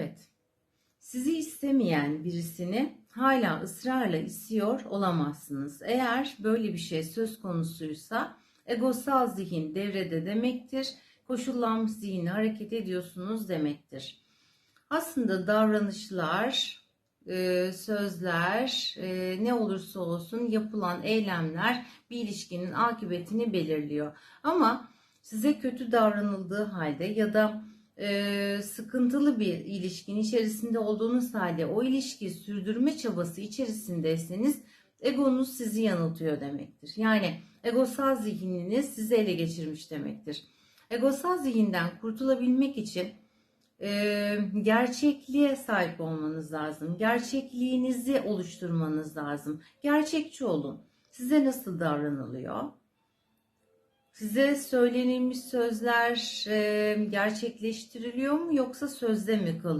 Evet. Sizi istemeyen birisini hala ısrarla istiyor olamazsınız. Eğer böyle bir şey söz konusuysa egosal zihin devrede demektir. Koşullanmış zihinle hareket ediyorsunuz demektir. Aslında davranışlar, e, sözler, e, ne olursa olsun yapılan eylemler bir ilişkinin akıbetini belirliyor. Ama size kötü davranıldığı halde ya da e, sıkıntılı bir ilişkinin içerisinde olduğunuz halde o ilişkiyi sürdürme çabası içerisindeyseniz egonuz sizi yanıltıyor demektir. Yani egosal zihniniz sizi ele geçirmiş demektir. Egosal zihinden kurtulabilmek için e, gerçekliğe sahip olmanız lazım. Gerçekliğinizi oluşturmanız lazım. Gerçekçi olun. Size nasıl davranılıyor? Size söylenilmiş sözler gerçekleştiriliyor mu yoksa sözde mi kalın?